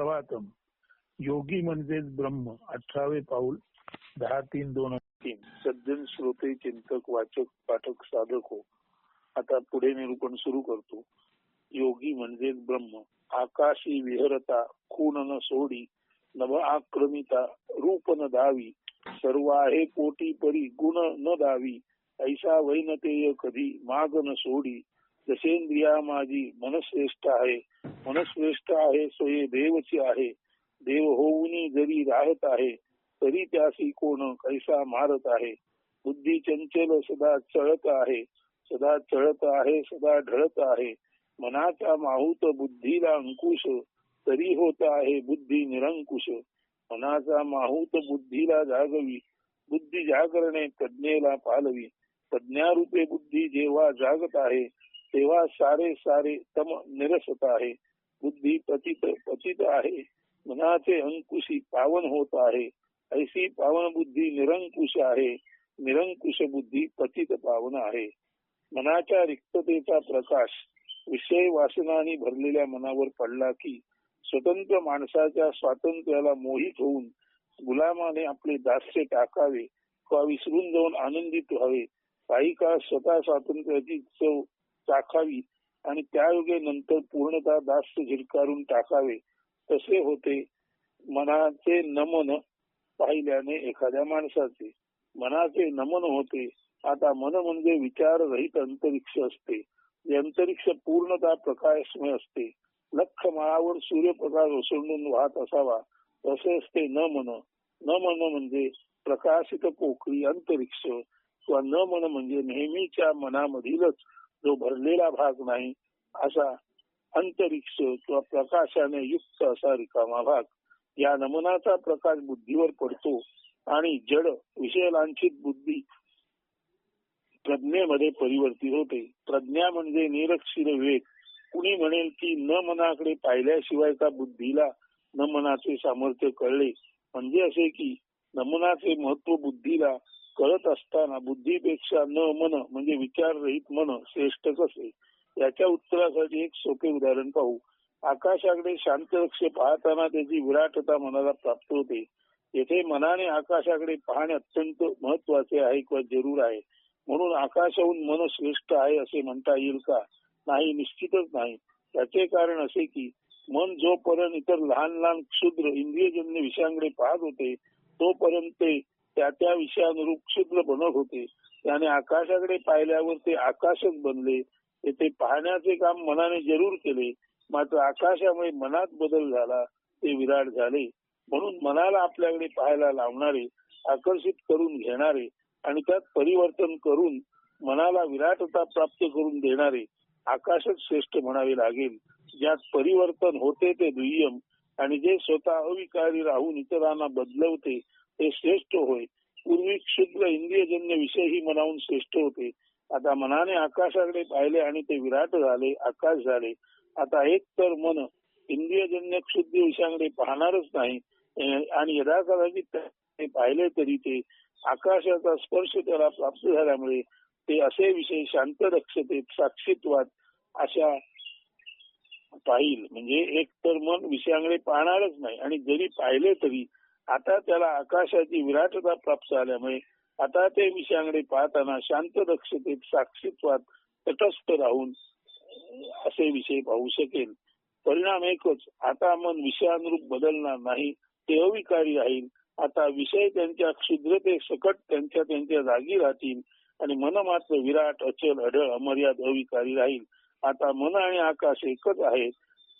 प्रभातम. योगी म्हणजेच ब्रह्म. अठरावे पाऊल दहा तीन दोन तीन. सज्जन श्रोते चिंतक वाचक पाठक साधक हो. आता पुढे निरूपण सुरू करतो. योगी म्हणजेच ब्रह्म. आकाशी विहरता खून न सोडी नव आक्रमिता रूप न दावी सर्व आहे कोटी परी गुण न दावी ऐसा वैनतेय कधी माग न सोडी दशेंद्रिया माझी मनश्रेष्ठ आहे. मनश्रेष्ठ आहे सोये देवची आहे. देव होऊन जरी राहत आहे तरी त्यासी कोण कैसा मारत आहे? बुद्धी चंचल सदा चळत आहे सदा चळत आहे सदा ढळत आहे. मनाचा माहूत बुद्धीला अंकुश तरी होत आहे बुद्धी निरंकुश. मनाचा माहूत बुद्धीला जागवी बुद्धी जागरणे प्रज्ञेला पालवी. प्रज्ञारूपे बुद्धी जेव्हा जागत आहे तेव्हा सारे सारे तम निरसत आहे बुद्धी पतित पतित आहे मनाचे अंकुशी पावन होत आहे ऐसी पावन बुद्धी निरंकुश आहे निरंकुश बुद्धी पतित पावन आहे. मनाच्या रिक्ततेचा प्रकाश विषय वासनाने भरलेल्या मनावर पडला की स्वतंत्र माणसाच्या स्वातंत्र्याला मोहित होऊन गुलामाने आपले दास्य टाकावे किंवा विसरून जाऊन आनंदित व्हावे काही काळ स्वतः स्वातंत्र्याची चव चाखावी आणि त्यायोगे नंतर पूर्णतः दास्य झिरकारून टाकावे तसे होते. मनाचे नमन पाहिल्याने एखाद्या माणसाचे मनाचे नमन होते. आता मन म्हणजे विचार रहित अंतरिक्ष असते. जे अंतरिक्ष पूर्णतः प्रकाशमय असते. लख माळावर सूर्यप्रकाश ओसंडून वाहत असावा तसे असते न मन. न मन म्हणजे प्रकाशित पोकळी अंतरिक्ष. किंवा न मन म्हणजे नेहमीच्या मनामधीलच जो भरलेला भाग नाही असा अंतरिक्ष किंवा प्रकाशाने युक्त असा रिकामा भाग या नमनाचा प्रकाश बुद्धीवर पडतो आणि जड विषय लांछित बुद्धी प्रज्ञेमध्ये परिवर्तित होते. प्रज्ञा म्हणजे निरक्षीर वेग. कुणी म्हणेल की न मनाकडे पाहिल्याशिवाय का बुद्धीला न मनाचे सामर्थ्य कळले. म्हणजे असे की नमनाचे महत्त्व बुद्धीला कळत असताना बुद्धीपेक्षा न मन म्हणजे विचाररहित मन श्रेष्ठच असे याच्या उत्तरासाठी एक सोपे उदाहरण पाहू. आकाशाकडे शांत लक्ष पाहताना त्याची विराटता मनाला प्राप्त होते. येथे मनाने आकाशाकडे पाहणे अत्यंत महत्त्वाचे आहे किंवा जरूर आहे. म्हणून आकाशाहून मन श्रेष्ठ आहे असे म्हणता येईल का? नाही निश्चितच नाही. त्याचे कारण असे की मन जोपर्यंत इतर लहान लहान क्षुद्र इंद्रियजन्य विषयांकडे पाहत होते तोपर्यंत ते त्या त्या विषयानुरूप क्षुद्र बनत होते. त्याने आकाशाकडे पाहिल्यावर ते आकाशच बनले. ते पाहण्याचे काम मनाने जरूर केले. मात्र आकाशामुळे मनात बदल झाला. ते विराट झाले. म्हणून मनाला आपल्याकडे पाहायला लावणारे आकर्षित करून घेणारे आणि त्यात परिवर्तन करून मनाला विराटता प्राप्त करून देणारे आकाशच श्रेष्ठ म्हणावे लागेल. ज्यात परिवर्तन होते ते दुय्यम आणि जे स्वतः अविकारी राहून इतरांना बदलवते ते श्रेष्ठ होय. पूर्वी क्षुद्र इंद्रियजन्य विषय ही मनाहून श्रेष्ठ होते. आता मनाने आकाशाकडे पाहिले आणि ते विराट झाले आकाश झाले. आता एक तर मन इंद्रियजन्य क्षुद्र विषयाकडे पाहणारच नाही. आणि यदा कदाचित पाहिले तरी ते आकाशाचा स्पर्श त्याला प्राप्त झाल्यामुळे ते असे विषय शांत दक्षतेत साक्षीत्वात अशा पाहिल. म्हणजे एक तर मन विषयाकडे पाहणारच नाही. आणि जरी पाहिले तरी आता त्याला आकाशाची विराटता प्राप्त झाल्यामुळे आता ते विषयाकडे पाहताना शांत दक्षतेत साक्षीत्वात तटस्थ राहून असे विषय पाहू शकेल. परिणाम एकच आता मन विषयानुरूप बदलणार नाही ते अविकारी राहील. आता विषय त्यांच्या क्षुद्रते सकट त्यांच्या त्यांच्या जागी राहतील आणि मन मात्र विराट अचल अढळ अमर्याद अविकारी राहील. आता मन आणि आकाश एकच आहेत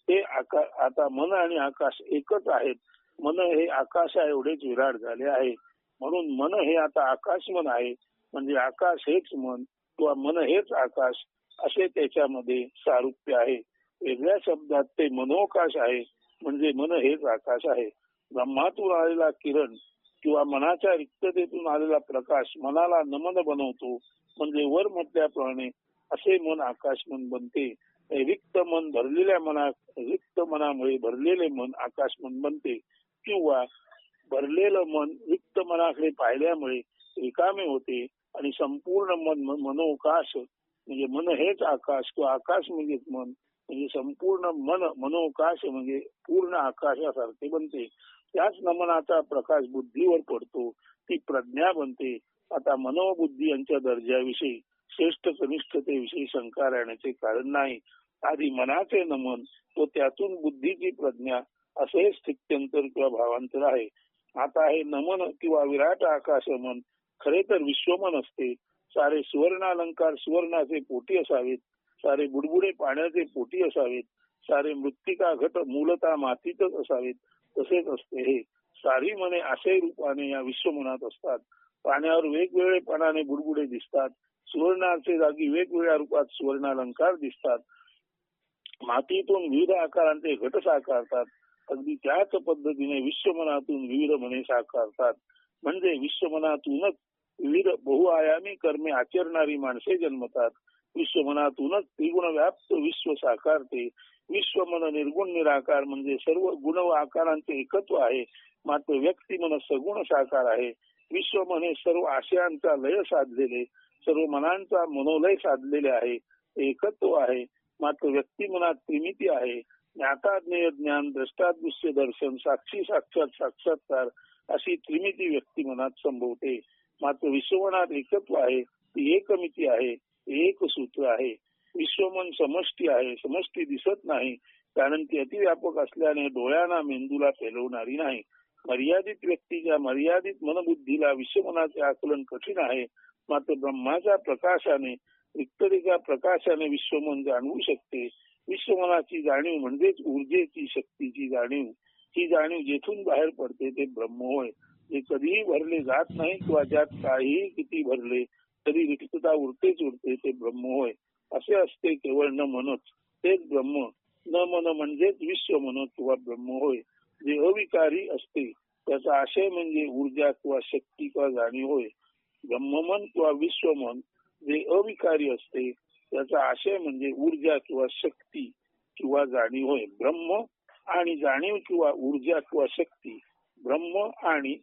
ते आता मन आणि आकाश एकच आहेत. मन हे आकाशा एवढेच विराट झाले आहे. म्हणून मन हे आता आकाश मन आहे. म्हणजे आकाश हेच मन किंवा मन हेच आकाश असे त्याच्यामध्ये सारुप्य आहे. वेगळ्या शब्दात ते मनोकाश आहे. म्हणजे मन हेच आकाश आहे. ब्रह्मातून आलेला किरण किंवा मनाच्या रिक्ततेतून आलेला प्रकाश मनाला नमन बनवतो. म्हणजे वर म्हटल्याप्रमाणे असे मन आकाश मन बनते. रिक्त मन भरलेल्या मना रिक्त मनामुळे भरलेले मन आकाश मन बनते. किंवा भरलेलं मन रिक्त मनाकडे पाहिल्यामुळे रिकामे होते आणि संपूर्ण मन मनोकाश म्हणजे मन हेच आकाश किंवा आकाश म्हणजे मन. म्हणजे संपूर्ण मन मनोकाश म्हणजे पूर्ण आकाशासारखे बनते. त्याच नमनाचा प्रकाश बुद्धीवर पडतो ती प्रज्ञा बनते. आता मनोबुद्धी यांच्या दर्जाविषयी श्रेष्ठ कनिष्ठतेविषयी शंका राहण्याचे कारण नाही. आधी मनाचे नमन व त्यातून बुद्धीची प्रज्ञा असे स्थित्यंतर किंवा भावांतर आहे. आता हे नमन किंवा विराट आकाश मन खरे तर विश्वमन असते. सारे सुवर्णालंकार सुवर्णाचे पोटी असावेत. सारे बुडबुडे पाण्याचे पोटी असावेत. सारे मृत्तिका घट मूलता मातीतच असावेत. तसेच असते हे. सारी मने आशय रूपाने या विश्वमनात असतात. पाण्यावर वेगवेगळेपणाने बुडबुडे दिसतात. सुवर्णाचे जागी वेगवेगळ्या रूपात सुवर्णालंकार दिसतात. मातीतून विविध आकारांचे घट साकारतात. अगदी त्याच पद्धतीने विश्वमनातून विविध मने साकारतात. म्हणजे विश्वमनातूनच विविध बहुआयामी कर्मे आचरणारी माणसे जन्मतात. विश्वमनातूनच त्रिगुण व्याप्त विश्व साकारते. विश्वमन निर्गुण निराकार म्हणजे सर्व गुण व आकारांचे एकत्व आहे. मात्र व्यक्तिमन सगुण साकार आहे. विश्वमन हे सर्व आशयांचा लय साधलेले सर्व मनांचा मनोलय साधलेले आहे. एकत्व आहे. मात्र व्यक्तिमनात त्रिमिती आहे. ज्ञाता ज्ञेय ज्ञान दृष्टादृश्य दर्शन साक्षी साक्षात साक्षात्कार अशी त्रिमिती व्यक्ती मनात संभवते. मात्र विश्वमनात एकत्व आहे ती एकमिती आहे एक सूत्र आहे. विश्वमन समष्टी आहे समष्टी दिसत नाही कारण ती अतिव्यापक असल्याने डोळ्यांना मेंदूला पेलवणारी नाही. मर्यादित व्यक्तीच्या मर्यादित मनबुद्धीला विश्वमनाचे आकलन कठीण आहे मात्र ब्रह्माच्या प्रकाशाने रिक्ततेच्या प्रकाशाने विश्वमन जाणवू शकते. विश्वमनाची जाणीव म्हणजेच ऊर्जेची शक्तीची जाणीव ही जाणीव जेथून बाहेर पडते ते ब्रह्म होय जे कधीही भरले जात नाही किंवा ज्यात काहीही किती भरले तरी रिक्तता उरतेच उरते ते ब्रह्म होय असे असते केवळ न मनच तेच ब्रह्म. न मन म्हणजेच विश्व मन किंवा ब्रह्म होय जे अविकारी असते त्याचा आशय म्हणजे ऊर्जा किंवा शक्ती किंवा जाणीव होय ब्रह्ममन किंवा विश्वमन जे अविकारी असते त्याचा आशय म्हणजे ऊर्जा किंवा शक्ती किंवा जाणीव होय. ब्रह्म आणि जाणीव किंवा ऊर्जा किंवा शक्ती ब्रह्म आणि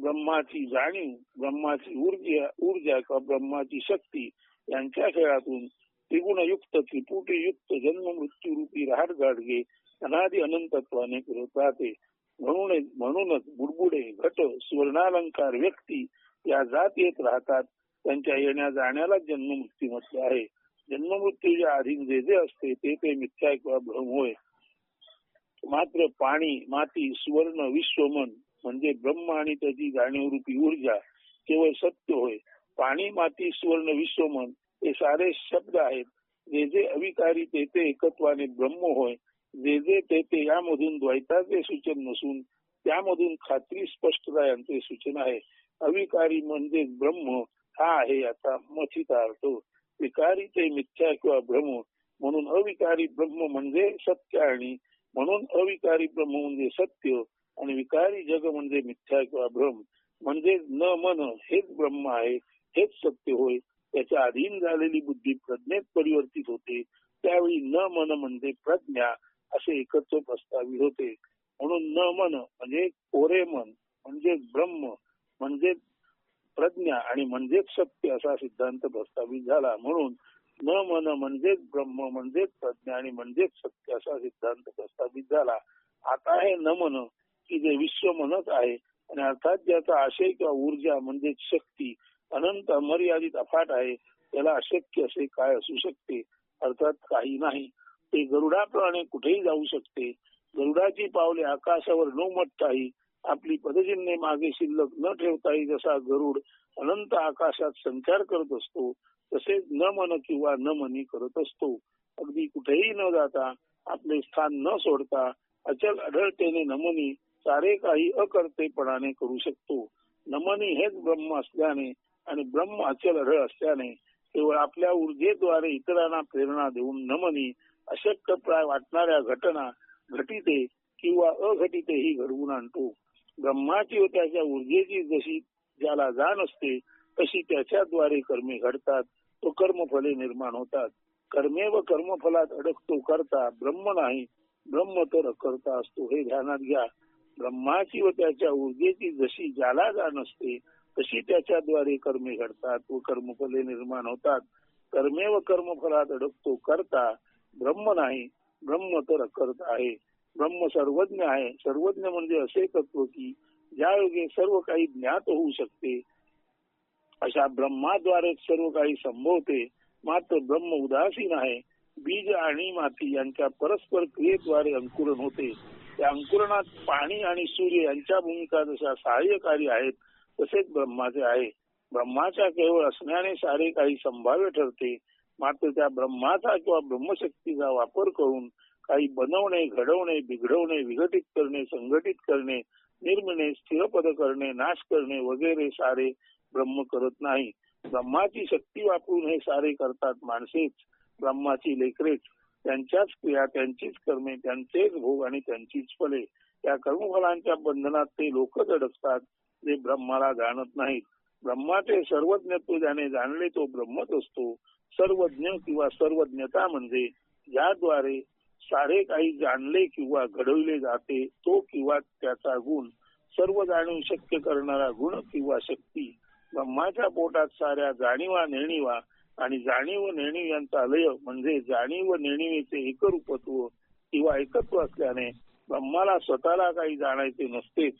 ब्रह्माची जाणीव ब्रह्माची ऊर्जा ऊर्जा किंवा ब्रह्माची शक्ती यांच्या खेळातून त्रिगुणयुक्त त्रिपुटीयुक्त जन्म मृत्यू रूपी गाडगे अनादि अनंतत्वाने फिरत राहते. म्हणून म्हणूनच बुडबुडे घट सुवर्णालंकार व्यक्ती या जात येत राहतात. त्यांच्या येण्या जाण्याला जन्म मृत्यू म्हटले आहे. जन्म मृत्यूच्या अधीन जे जे असते ते ते मिथ्या किंवा भ्रम होय. मात्र पाणी माती सुवर्ण विश्वमन म्हणजे ब्रह्म आणि त्याची जाणीव रूपी ऊर्जा केवळ सत्य होय. पाणी माती सुवर्ण विश्वमन हे सारे शब्द आहेत. जे जे अविकारी ते ते एकत्वाने ब्रह्म होय. जे जे ते ते यामधून द्वैताचे सूचन नसून त्यामधून खात्री स्पष्टता यांचे सूचन आहे. अविकारी म्हणजे ब्रह्म हा आहे याचा मथिता अर्थ. विकारी ते मिथ्या किंवा भ्रम म्हणून अविकारी ब्रह्म म्हणजे सत्य आणि म्हणून अविकारी ब्रह्म म्हणजे सत्य आणि विकारी जग म्हणजे मिथ्या किंवा भ्रम म्हणजे न मन हेच ब्रह्म आहे हेच सत्य होय. त्याच्या अधीन झालेली बुद्धी प्रज्ञेत परिवर्तित होते. त्यावेळी न मन म्हणजे प्रज्ञा असे एकत्र प्रस्तावित होते. म्हणून न मन म्हणजे कोरे मन म्हणजे ब्रह्म म्हणजे प्रज्ञा आणि म्हणजेच सत्य असा सिद्धांत प्रस्तावित झाला. म्हणून न मन म्हणजेच ब्रह्म म्हणजेच प्रज्ञा आणि म्हणजेच सत्य असा सिद्धांत प्रस्तावित झाला. आता हे न मन की जे विश्व मनच आहे आणि अर्थात ज्याचा आशय किंवा ऊर्जा म्हणजेच शक्ती अनंत अमर्यादित अफाट आहे त्याला अशक्य असे काय असू शकते? अर्थात काही नाही. ते गरुडाप्रमाणे कुठेही जाऊ शकते. गरुडाची पावले आकाशावर न मटताही आपली पदचिन्हे मागे शिल्लक न ठेवताही जसा गरुड अनंत आकाशात संचार करत असतो तसेच न मन किंवा न मनी करत असतो. अगदी कुठेही न जाता आपले स्थान न सोडता अचल अढळतेने नमनी सारे काही अकर्तेपणाने करू शकतो. नमनी हेच ब्रह्म असल्याने आणि ब्रह्म अचल अढळ असल्याने केवळ आपल्या ऊर्जेद्वारे इतरांना प्रेरणा देऊन नमनी अशक्य प्राय वाटणाऱ्या घटना घटिते किंवा अघटितेही घडवून आणतो. ब्रह्माची व त्याच्या ऊर्जेची जशी ज्याला जाण असते तशी त्याच्याद्वारे कर्मे घडतात तो कर्मफले निर्माण होतात. कर्मे व कर्मफलात अडकतो करता ब्रह्म नाही ब्रह्म तर करता असतो. हे ध्यानात घ्या. ब्रह्माची व त्याच्या ऊर्जेची जशी ज्याला जाण असते तशी त्याच्याद्वारे कर्मे घडतात व कर्मफले निर्माण होतात. कर्मे व कर्मफलात अडकतो करता ब्रह्म नाही ब्रह्म तर करता आहे. ब्रह्म सर्वज्ञ आहे. सर्वज्ञ म्हणजे असे तत्व की ज्या योगे सर्व काही ज्ञात होऊ शकते. अशा ब्रह्माद्वारे सर्व काही संभवते. मात्र ब्रह्म उदासीन आहे. बीज आणि माती यांच्या परस्पर क्रियेद्वारे अंकुरण होते. त्या अंकुरणात पाणी आणि सूर्य यांच्या भूमिका जशा सहाय्यकारी आहेत तसेच ब्रह्माचे आहे. ब्रह्माच्या केवळ असण्याने सारे काही संभाव्य ठरते. मात्र त्या ब्रह्माचा किंवा ब्रह्मशक्तीचा वापर करून काही बनवणे घडवणे बिघडवणे विघटित करणे संघटित करणे निर्मिणे स्थिरपद करणे नाश करणे वगैरे सारे ब्रह्म करत नाही. ब्रह्माची शक्ती वापरून हे सारे करतात माणसेच. ब्रह्माची लेकरेच. त्यांच्याच क्रिया त्यांचीच कर्मे त्यांचेच भोग आणि त्यांचीच फले. त्या कर्मफलांच्या बंधनात ते लोकच अडकतात जे ब्रह्माला जाणत नाहीत. ब्रह्माचे सर्वज्ञत्व ज्याने जाणले तो ब्रह्मच असतो. सर्वज्ञ किंवा सर्वज्ञता म्हणजे ज्याद्वारे सारे काही जाणले किंवा घडविले जाते तो किंवा त्याचा गुण सर्व जाणीव शक्य करणारा गुण किंवा शक्ती ब्रह्माच्या पोटात साऱ्या जाणीवा नेणीवा आणि जाणीव नेणीव यांचा लय म्हणजे जाणीव नेणीवेचे एकरूपत्व किंवा एकत्व असल्याने ब्रह्माला स्वतःला काही जाणायचे नसतेच.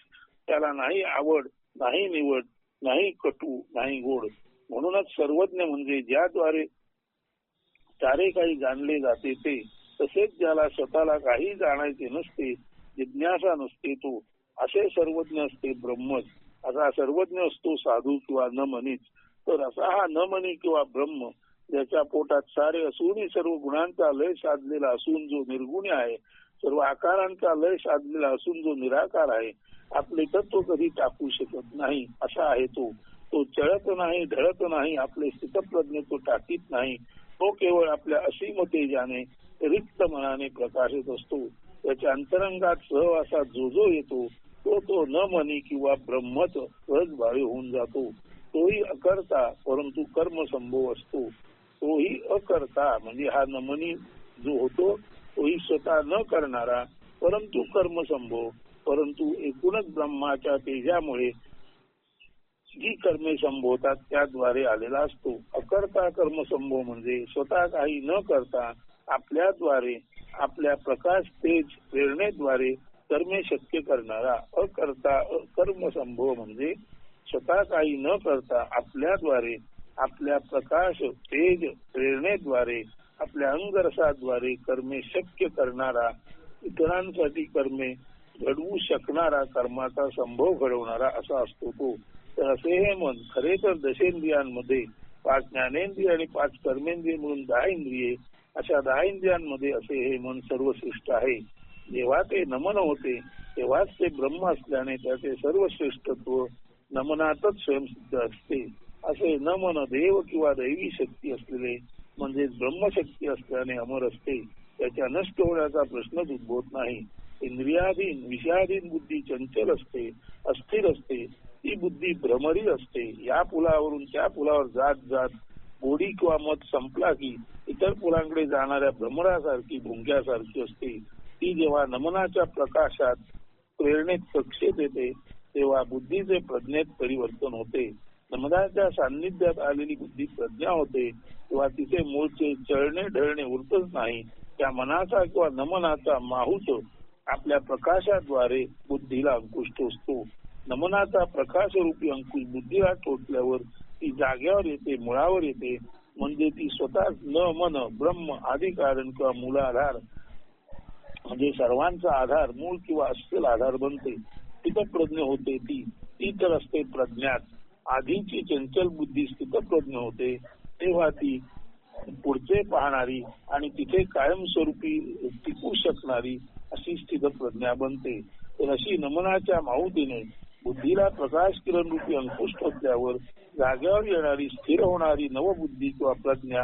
त्याला नाही आवड नाही निवड नाही कटू नाही गोड. म्हणूनच सर्वज्ञ म्हणजे ज्याद्वारे सारे काही जाणले जाते ते तसेच ज्याला स्वतःला काही जाणायचे नसते जिज्ञासा नसते तो असे सर्वज्ञ असते ब्रह्मच. असा सर्वज्ञ असतो साधू किंवा न मनीच तर असा हा न मनी किंवा ब्रह्म ज्याच्या पोटात सारे असूनही सर्व गुणांचा लय साधलेला असून जो निर्गुणी आहे सर्व आकारांचा लय साधलेला असून जो निराकार आहे आपले तत्व कधी टाकू शकत नाही असा आहे तो. तो चळत नाही ढळत नाही आपले स्थितप्रज्ञ तो टाकीत नाही. तो केवळ आपल्या असीम तेजाने रिक्त मनाने प्रकाशित असतो. त्याच्या अंतरंगात सहवासा जो जो येतो तो तो न मनी किंवा ब्रह्मच सहज भावे होऊन जातो. तोही अकर्ता परंतु कर्म संभव असतो. तोही अकर्ता म्हणजे हा नमनी जो होतो तोही स्वतः न करणारा परंतु कर्म संभव परंतु एकूणच ब्रह्माच्या तेजामुळे जी कर्मे संभवतात त्याद्वारे आलेला असतो. अकर्ता कर्म संभव म्हणजे स्वतः काही न करता आपल्याद्वारे आपल्या प्रकाश तेज प्रेरणेद्वारे कर्मे शक्य करणारा अकर्ता अकर्म संभव म्हणजे स्वतः काही न करता आपल्याद्वारे आपल्या प्रकाश तेज प्रेरणेद्वारे आपल्या अंगरसाद्वारे कर्मे शक्य करणारा इतरांसाठी कर्मे घडवू शकणारा कर्माचा संभव घडवणारा असा असतो तो. तर असे हे मन खरे तर दशेंद्रियांमध्ये पाच ज्ञानेंद्रिय आणि पाच कर्मेंद्रिय म्हणून दहा इंद्रिये अशा दहा इंद्रियांमध्ये असे हे मन सर्वश्रेष्ठ आहे. जेव्हा ते नमन होते तेव्हाच ते ब्रह्म असल्याने त्याचे सर्वश्रेष्ठत्व नमनातच स्वयंसिद्ध असते. असे नमन देव किंवा दैवी शक्ती असलेले म्हणजे ब्रह्मशक्ती असल्याने अमर असते. त्याच्या नष्ट होण्याचा प्रश्नच उद्भवत नाही. इंद्रियाधीन विषयाधीन बुद्धी चंचल असते अस्थिर असते. ती बुद्धी भ्रमरी असते. या पुलावरून त्या पुलावर जात जात गोडी किंवा मत संपला की इतर पुलांकडे जाणाऱ्या भ्रमरासारखी भुंग्यासारखी असते. ती जेव्हा नमनाच्या प्रकाशात प्रेरणेत कक्षेत येते तेव्हा बुद्धीचे प्रज्ञेत परिवर्तन होते. नमनाच्या सान्निध्यात आलेली बुद्धी प्रज्ञा होते. किंवा तिचे मूळचे चळणे ढळणे उरतच नाही. त्या मनाचा किंवा नमनाचा माहूत आपल्या प्रकाशाद्वारे बुद्धीला अंकुश टोचतो नमनाचा प्रकाश रूपी अंकुश बुद्धीला टोचल्यावर ती जाग्यावर येते मुळावर येते. म्हणजे ती स्वतःच न मन ब्रह्म आदी कारण किंवा मूलाधार. म्हणजे सर्वांचा आधार मूळ किंवा अस्सल आधार बनते. स्थितप्रज्ञ होते ती. ती तर असते प्रज्ञात. आधीची चंचल बुद्धी स्थितप्रज्ञ होते. तेव्हा ती पुढचे पाहणारी आणि तिथे कायमस्वरूपी टिकू शकणारी अशी स्थित प्रज्ञा बनते. तर अशी नमनाच्या माहुतीने बुद्धीला प्रकाश किरण रूपी अंकुश टोचल्यावर जाग्यावर येणारी स्थिर होणारी नवबुद्धी किंवा प्रज्ञा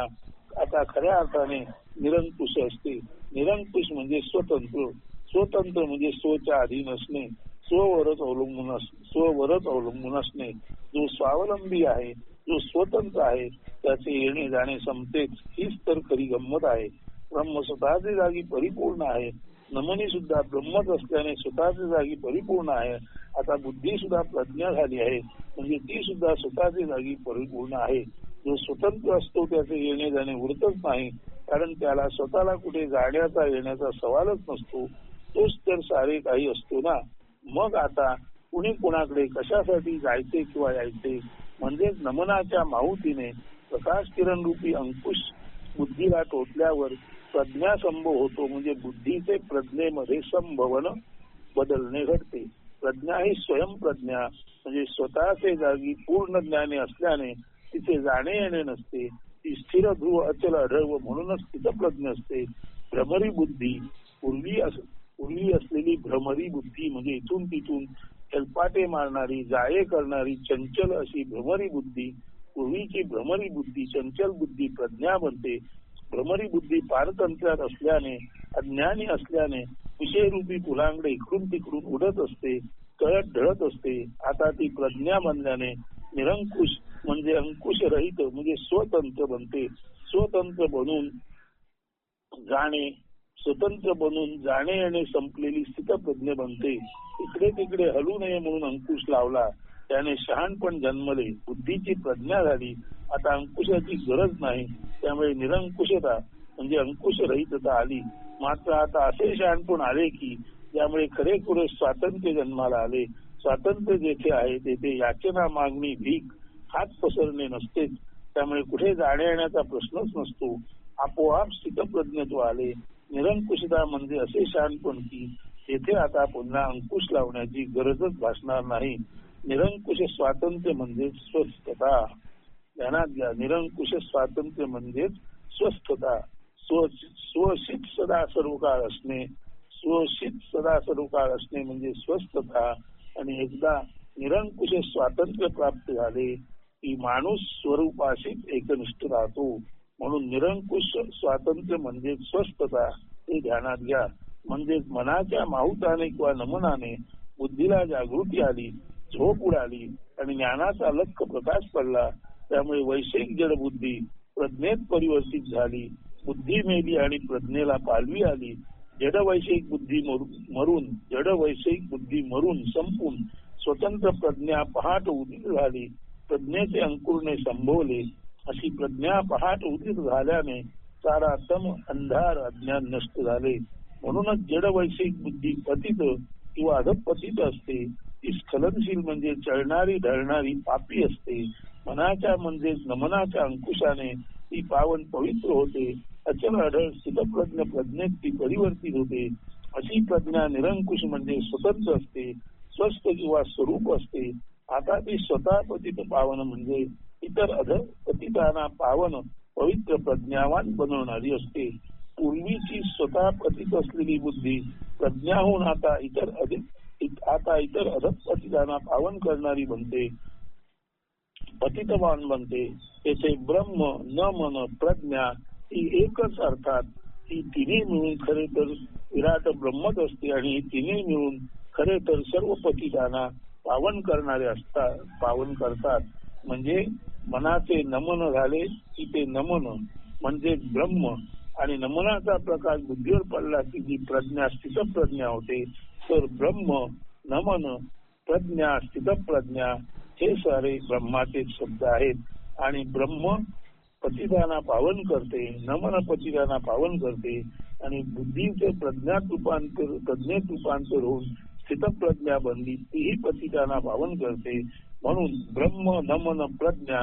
आता खऱ्या अर्थाने निरंकुश असते. निरंकुश म्हणजे स्वतंत्र. स्वतंत्र म्हणजे स्वच्या अधीन असणे. स्ववरच अवलंबून स्ववरच अवलंबून असणे. जो स्वावलंबी आहे जो स्वतंत्र आहे त्याचे येणे जाणे संपतेच हीच तर खरी गंमत आहे. ब्रह्म स्वतःच्या जागी परिपूर्ण आहे. नमनी सुद्धा ब्रह्मच असल्याने स्वतःच्या जागी परिपूर्ण आहे. आता बुद्धी सुद्धा प्रज्ञा झाली आहे. म्हणजे ती सुद्धा स्वतःच्या जागी परिपूर्ण आहे. जो स्वतंत्र असतो त्याचे येणे जाणे उरतच नाही. कारण त्याला स्वतःला कुठे जाण्याचा येण्याचा सवालच नसतो. तोच तर सारे काही असतो ना. मग आता कुणी कुणाकडे कशासाठी जायचे किंवा यायचे? म्हणजेच नमनाच्या माहुतीने प्रकाश किरण रूपी अंकुश बुद्धीला टोचल्यावर प्रज्ञा संभव होतो म्हणजे बुद्धीचे प्रज्ञेमध्ये संभवन बदलणे घडते. प्रज्ञा ही स्वयंप्रज्ञा म्हणजे स्वतःचे जागी पूर्ण ज्ञाने असल्याने तिचे जाणे येणे नसते. ती स्थिर ध्रुव अचल अढळ म्हणूनच तिथं प्रज्ञ असते. भ्रमरी बुद्धी पूर्वी पूर्वी असलेली भ्रमरी बुद्धी म्हणजे इथून तिथून हेलपाटे मारणारी जाळे करणारी चंचल अशी भ्रमरी बुद्धी पूर्वीची भ्रमरी बुद्धी चंचल बुद्धी प्रज्ञा बनते. भ्रमरी बुद्धी पारतंत्र्यात असल्याने अज्ञानी असल्याने विषयरूपी फुलांकडे इकडून तिकडून उडत असते कळत ढळत असते. आता ती प्रज्ञा बनल्याने निरंकुश म्हणजे अंकुश रहित म्हणजे स्वतंत्र बनते. स्वतंत्र बनून जाणे स्वतंत्र बनून जाणे आणि संपलेली स्थितप्रज्ञ बनते. इकडे तिकडे हलू नये म्हणून अंकुश लावला. त्याने शहाणपण जन्मले. बुद्धीची प्रज्ञा झाली. आता अंकुशाची गरज नाही. त्यामुळे निरंकुशता म्हणजे अंकुश रहितता आली. मात्र आता असे शहाणपण आले की त्यामुळे खरेखुरे स्वातंत्र्य जन्माला आले. स्वातंत्र्य जेथे आहे तेथे याचना मागणी भीक हात पसरणे नसतेच. त्यामुळे कुठे जाण्या येण्याचा प्रश्नच नसतो. आपोआप स्थितप्रज्ञत्व आले. निरंकुशता म्हणजे असे शहाणपण की तेथे आता पुन्हा अंकुश लावण्याची गरजच भासणार नाही. निरंकुश स्वातंत्र्य म्हणजे स्वस्थता. ध्यानात घ्या निरंकुश स्वातंत्र्य म्हणजे स्वस्थता. स्वशित सदा सर्व काळ असणे. स्वशित सदा सर्व काळ असणे म्हणजे स्वस्थता. आणि एकदा निरंकुश स्वातंत्र्य प्राप्त झाले की माणूस स्वरूपाशीच एकनिष्ठ राहतो. म्हणून निरंकुश स्वातंत्र्य म्हणजे स्वस्थता हे ध्यानात घ्या. म्हणजे मनाच्या माहुताने किंवा नमनाने बुद्धीला जागृती आली झोप उडाली आणि ज्ञानाचा लक्ष प्रकाश पडला. त्यामुळे वैश्विक जडबुद्धी प्रज्ञेत परिवर्तित झाली. बुद्धी मेली आणि प्रज्ञेला पालवी आली. जड वैश्विक बुद्धी मरून जड वैश्विक बुद्धी मरून संपून स्वतंत्र प्रज्ञा पहाट उदित झाली. प्रज्ञेचे अंकुरने संभवले. अशी प्रज्ञा पहाट उदित झाल्याने सारा तम अंधार अज्ञान नष्ट झाले. म्हणूनच जड वैश्विक बुद्धी पतित किंवा अधपतित असते. ती स्खलनशील म्हणजे चळणारी ढळणारी पापी असते. मनाच्या म्हणजेच नमनाच्या अंकुशाने ती पावन पवित्र होते. अचल आढळ स्थितप्रज्ञ प्रज्ञेत ती परिवर्तित होते. अशी प्रज्ञा निरंकुश म्हणजे स्वतंत्र असते. स्वस्थ किंवा स्वरूप असते. आता ती स्वतः पतित पावन म्हणजे इतर अध पतितांना पावन पवित्र प्रज्ञावान बनवणारी असते. पूर्वीची स्वतः पतित असलेली बुद्धी प्रज्ञाहून आता इतर अधिक आता इतर अधक पतिताना पावन करणारी बनते पतितवान बनते. तेथे ब्रह्म न मन प्रज्ञा ती एकच अर्थात ती तिन्ही मिळून खरे तर विराट ब्रह्मच असते आणि ही तिन्ही मिळून खरे तर सर्व पतितांना पावन करणारे असतात पावन करतात. म्हणजे मनाचे नमन झाले की ते नमन म्हणजे ब्रह्म. आणि नमनाचा प्रकाश बुद्धीवर पडला की जी प्रज्ञा स्थित प्रज्ञा होते ब्रह्म नमन प्रज्ञा स्थित प्रज्ञा हे सारे ब्रह्माचे शब्द आहेत. आणि ब्रह्म पतिताना पावन करते नमन पतिताना पावन करते आणि बुद्धीचे प्रज्ञात रूपांतर प्रज्ञेत रूपांतर होऊन स्थितप्रज्ञा बनली तीही पतिताना पावन करते. म्हणून ब्रह्म नमन प्रज्ञा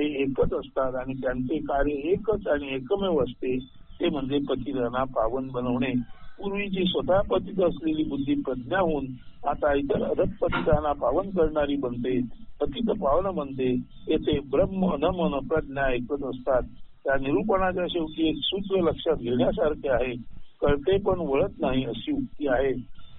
हे एकच असतात आणि त्यांचे कार्य एकच आणि एकमेव असते. ते म्हणजे पतिताना पावन बनवणे. पूर्वीची स्वतः पतित असलेली बुद्धी प्रज्ञा होऊन आता इतर अधक पतितांना पावन करणारी बनते. पतित पावन बनते येथे ब्रह्म नमन प्रज्ञा ऐकत असतात. त्या निरूपणाच्या शेवटी एक सूत्र लक्षात घेण्यासारखे आहे. कळते पण वळत नाही अशी उक्ती आहे.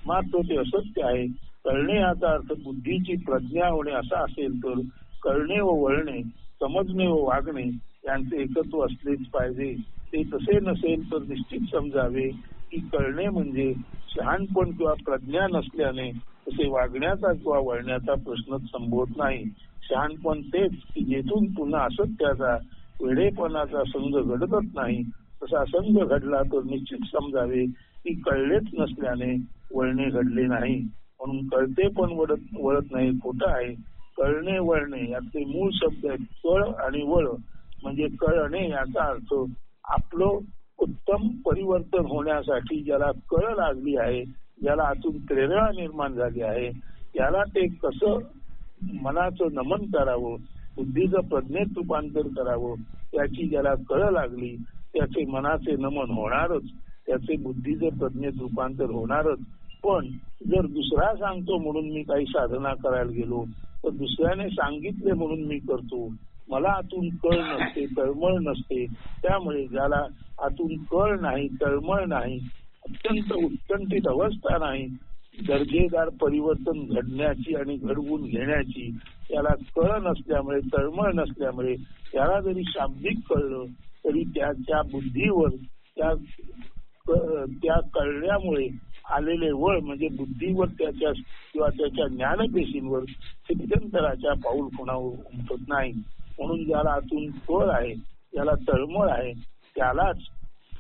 मात्र ते असत्य आहे. कळणे याचा अर्थ बुद्धीची प्रज्ञा होणे असा असेल तर कळणे व वळणे समजणे व वागणे यांचे एकत्व असलेच पाहिजे. ते तसे नसेल तर निश्चित समजावे. ती कळणे म्हणजे शहाणपण किंवा प्रज्ञा नसल्याने तसे वागण्याचा किंवा वळण्याचा प्रश्नच संभवत नाही. शहाणपण तेच की जेथून पुन्हा असत्याचा वेडेपणाचा संघ घडतच नाही. तसा संघ घडला तर निश्चित समजावे की कळलेच नसल्याने वळणे घडले नाही. म्हणून कळते पण वळत वळत नाही खोट आहे. कळणे वळणे याचे मूळ शब्द आहेत कळ आणि वळ. म्हणजे कळणे याचा अर्थ आपलं उत्तम परिवर्तन होण्यासाठी ज्याला कळ लागली आहे ज्याला आतून प्रेरणा निर्माण झाली आहे याला ते कसं मनाचं नमन करावं बुद्धीचं प्रज्ञेत रूपांतर करावं याची ज्याला कळ लागली त्याचे मनाचे नमन होणारच त्याचे बुद्धीचं प्रज्ञेत रूपांतर होणारच. पण जर दुसरा सांगतो म्हणून मी काही साधना करायला गेलो तर दुसऱ्याने सांगितले म्हणून मी करतो. मला आतून कळ नसते तळमळ नसते. त्यामुळे ज्याला आतून कळ नाही तळमळ नाही अत्यंत उत्कंठित अवस्था नाही दर्जेदार परिवर्तन घडण्याची आणि घडवून घेण्याची त्याला कळ नसल्यामुळे तळमळ नसल्यामुळे त्याला जरी शाब्दिक कळलं तरी त्याच्या बुद्धीवर त्या त्या कळल्यामुळे आलेले वळ म्हणजे बुद्धीवर त्याच्या किंवा त्याच्या ज्ञानपेशींवर सिद्धंतराच्या पाऊल खुणावर उमटत नाही. म्हणून ज्याला आतून कळ आहे ज्याला तळमळ आहे त्यालाच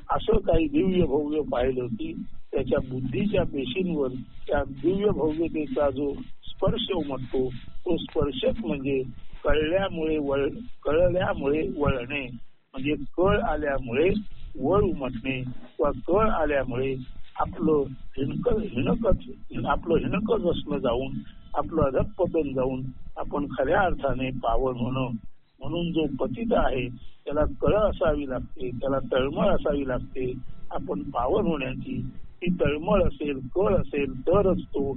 असं काही दिव्य भव्य पाहिलं की त्याच्या बुद्धीच्या पेशींवर त्या दिव्य भव्यतेचा जो स्पर्श उमटतो तो स्पर्शक म्हणजे कळल्यामुळे वळ कळल्यामुळे वळणे. म्हणजे कळ आल्यामुळे वळ उमटणे किंवा कळ आल्यामुळे आपलं हिणक हिणकच आपलं हिणकच असणं जाऊन आपलं अधपतन जाऊन आपण खऱ्या अर्थाने पावन होणं म्हणून जो पतित आहे त्याला कळ असावी लागते त्याला तळमळ असावी लागते. आपण पावन होण्याची ती तळमळ असेल कळ असेल तरच तो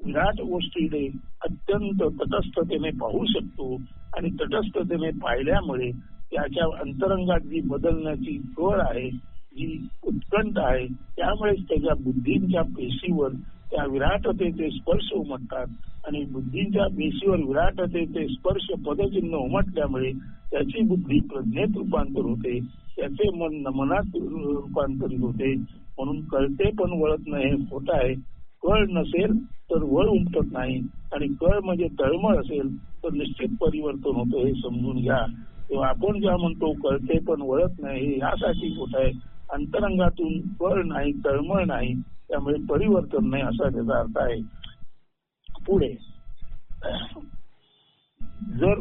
विराट गोष्टीने अत्यंत तटस्थतेने पाहू शकतो आणि तटस्थतेने पाहिल्यामुळे त्याच्या अंतरंगात जी बदलण्याची कळ आहे जी उत्कंठ आहे त्यामुळेच त्याच्या बुद्धींच्या पेशीवर त्या विराटतेचे स्पर्श उमटतात आणि बुद्धीच्या पेशीवर विराटतेचे स्पर्श पदचिन्ह उमटल्यामुळे त्याची बुद्धी प्रज्ञेत रूपांतर होते त्याचे मन नमनात रूपांतरित होते. म्हणून कळते पण वळत नाही हे खोट आहे. कळ नसेल तर वळ उमटत नाही आणि कळ म्हणजे तळमळ असेल तर निश्चित परिवर्तन होतं हे समजून घ्या. तेव्हा आपण ज्या म्हणतो कळते पण वळत नाही यासाठी खोट आहे. अंतरंगातून कळ नाही तळमळ नाही. त्यामुळे परिवर्तन नाही असा त्याचा अर्थ आहे. पुढे जर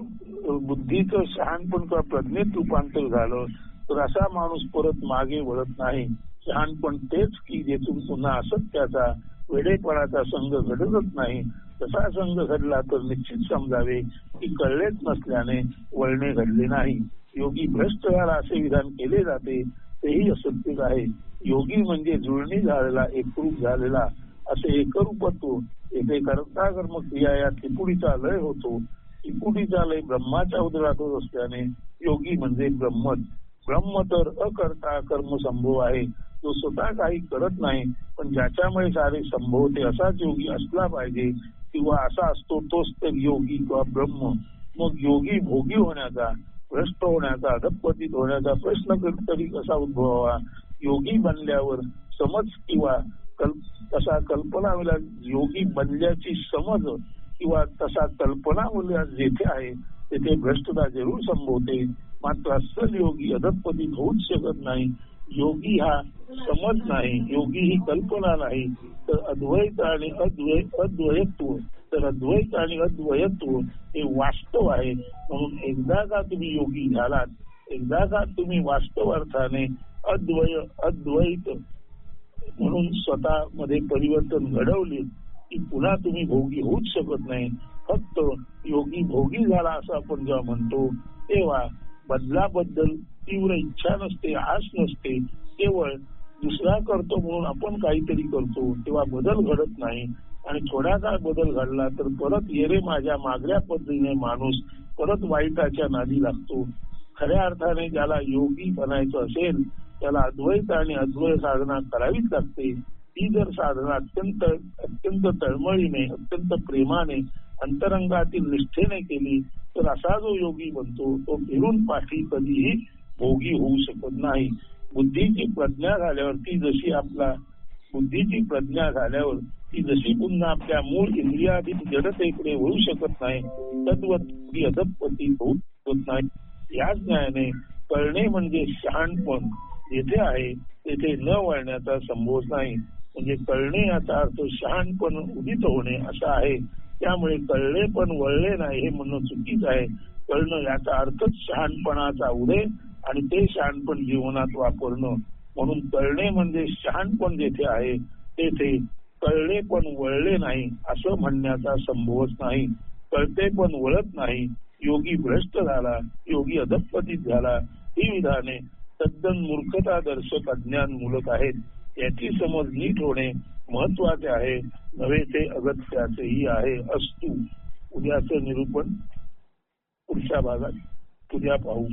बुद्धीचं शहाणपण किंवा प्रज्ञेत रूपांतर झालं तर असा माणूस परत मागे वळत नाही. शहाणपण तेच की जेथून पुन्हा असत्याचा वेडेपणाचा संघ घडतच नाही. तसा संघ घडला तर निश्चित समजावे की कळलेच नसल्याने वळणे घडले नाही. योगी भ्रष्ट झाला असे विधान केले जाते तेही असत्य आहे. योगी म्हणजे जुळणी झालेला एकरूप झालेला असे एकरूपत्व येथे कर्ता कर्म क्रिया या त्रिपुडीचा लय होतो. त्रिपुडीचा लय ब्रह्माच्या उदरात होत असल्याने योगी म्हणजे ब्रह्मच. ब्रह्म तर अकर्ता कर्म संभव आहे. तो स्वतः काही करत नाही पण ज्याच्यामुळे सारे संभवते असाच योगी असला पाहिजे किंवा असा असतो तोच तर योगी किंवा ब्रह्म. मग योगी भोगी होण्याचा भ्रष्ट होण्याचा अधपतीत होण्याचा प्रश्न तरी कसा उद्भवावा? योगी बनल्यावर समज किंवा तसा कल्पना योगी बनल्याची समज किंवा तसा कल्पना मुला जेथे आहे तेथे भ्रष्टता जरूर संभवते. मात्र अस्सल योगी अधपतीत होऊच शकत नाही. योगी हा समज नाही. योगी ही कल्पना नाही. तर अद्वैत आणि अद्वै अद्वैत्व तर अद्वैत आणि अद्वैत्व हे वास्तव आहे. म्हणून एकदा का तुम्ही योगी झालात एकदा का तुम्ही वास्तव अर्थाने अद्वय अद्वैत म्हणून स्वतःमध्ये परिवर्तन घडवले की पुन्हा तुम्ही भोगी होऊच शकत नाही. फक्त योगी भोगी झाला असं आपण जेव्हा म्हणतो तेव्हा बदलाबद्दल तीव्र इच्छा नसते आश नसते. केवळ दुसरा करतो म्हणून आपण काहीतरी करतो तेव्हा बदल घडत नाही. आणि थोडा काळ बदल घडला तर परत येरे माझ्या मागल्या पद्धतीने माणूस परत वाईटाच्या नादी लागतो. खऱ्या अर्थाने ज्याला योगी बनायचं असेल त्याला अद्वैत आणि अद्वैत साधना करावीच लागते. ती जर साधना अत्यंत अत्यंत तळमळीने अत्यंत प्रेमाने अंतरंगातील निष्ठेने केली तर असा जो योगी बनतो तो फिरून पाठी कधीही भोगी होऊ शकत नाही. बुद्धीची प्रज्ञा झाल्यावर ती जशी आपला बुद्धीची प्रज्ञा झाल्यावर ती जशी पुन्हा आपल्या मूळ इंद्रियाधीन जडतेकडे होऊ शकत नाही तद्वती ती अधपती होऊ शकत नाही. या न्यायाने कळणे म्हणजे शहाणपण. येथे आहे. तेथे न वळण्याचा संभव नाही. म्हणजे कळणे याचा अर्थ शहाणपण उदित होणे असा आहे. त्यामुळे कळले पण वळले नाही हे म्हणणं चुकीच आहे. कळणं याचा अर्थच शहाणपणाचा उदय आणि ते शहाणपण जीवनात वापरणं. म्हणून कळणे म्हणजे शहाणपण जेथे आहे तेथे कळले पण वळले नाही असं म्हणण्याचा संभवच नाही. कळते पण वळत नाही. योगी भ्रष्ट झाला योगी अधपतित झाला. ही विधाने तद्दन मूर्खता दर्शक अज्ञान मूलक आहेत. याची समज नीट होणे महत्त्वाचे आहे. नव्हे ते अगत्याचेही आहे. असतू. उद्याचं निरूपण पुढच्या भागात. उद्या पाहू.